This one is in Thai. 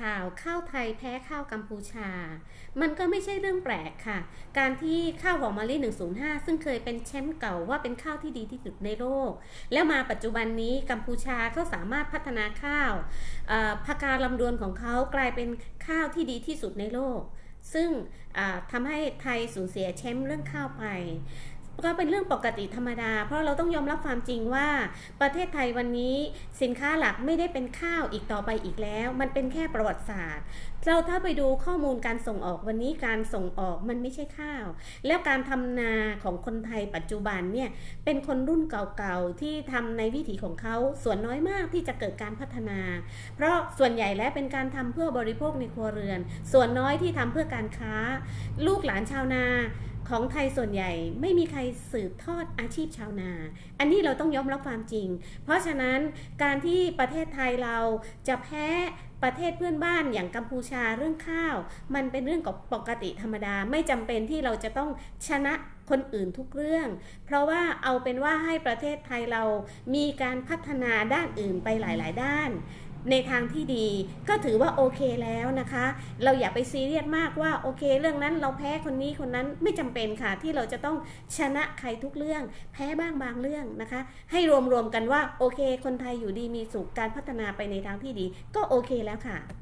ข่าวข้าวไทยแพ้ข้าวกัมพูชา มันก็ไม่ใช่เรื่องแปลกค่ะ การที่ข้าวหอมมะลิ 105 ซึ่งเคยเป็นแชมป์เก่าว่าเป็นข้าวที่ดีที่สุดในโลก แล้วมาปัจจุบันนี้กัมพูชาเขาสามารถพัฒนาข้าวพาการลำดวนของเขากลายเป็นข้าวที่ดีที่สุดในโลก ซึ่งทำให้ไทยสูญเสียแชมป์เรื่องข้าวไป ก็เป็นเรื่องปกติธรรมดา เพราะเราต้องยอมรับความจริงว่า ประเทศไทยวันนี้สินค้าหลักไม่ได้เป็นข้าวอีกต่อไปอีกแล้ว มันเป็นแค่ประวัติศาสตร์ เราถ้าไปดูข้อมูลการส่งออกวันนี้การส่งออกมันไม่ใช่ข้าว แล้วการทำนาของคนไทยปัจจุบันเนี่ยเป็นคนรุ่นเก่าๆที่ทำในวิถีของเขาส่วนน้อยมากที่จะเกิดการพัฒนา เพราะส่วนใหญ่แล้วเป็นการทำเพื่อบริโภคในครัวเรือน ส่วนน้อยที่ทำเพื่อการค้า ลูกหลานชาวนา ของไทยส่วนใหญ่ไม่มีใครสืบทอดอาชีพชาวนา อันนี้เราต้องยอมรับความจริง เพราะฉะนั้นการที่ประเทศไทยเราจะแพ้ประเทศเพื่อนบ้านอย่างกัมพูชาเรื่องข้าว มันเป็นเรื่องของปกติธรรมดาไม่จำเป็นที่เราจะต้องชนะคนอื่นทุกเรื่อง เพราะว่าเอาเป็นว่าให้ประเทศไทยเรามีการพัฒนาด้านอื่นไปหลาย ๆ ด้าน ในทางที่ดีก็ถือว่าโอเคแล้วนะคะ เราอย่าไปซีเรียสมากว่าโอเค เรื่องนั้นเราแพ้คนนี้คนนั้นไม่จำเป็นค่ะ ที่เราจะต้องชนะใครทุกเรื่อง แพ้บ้างบางเรื่องนะคะ ให้รวมๆกันว่าโอเค คนไทยอยู่ดีมีสุขการพัฒนาไปในทางที่ดี ก็โอเคแล้วค่ะ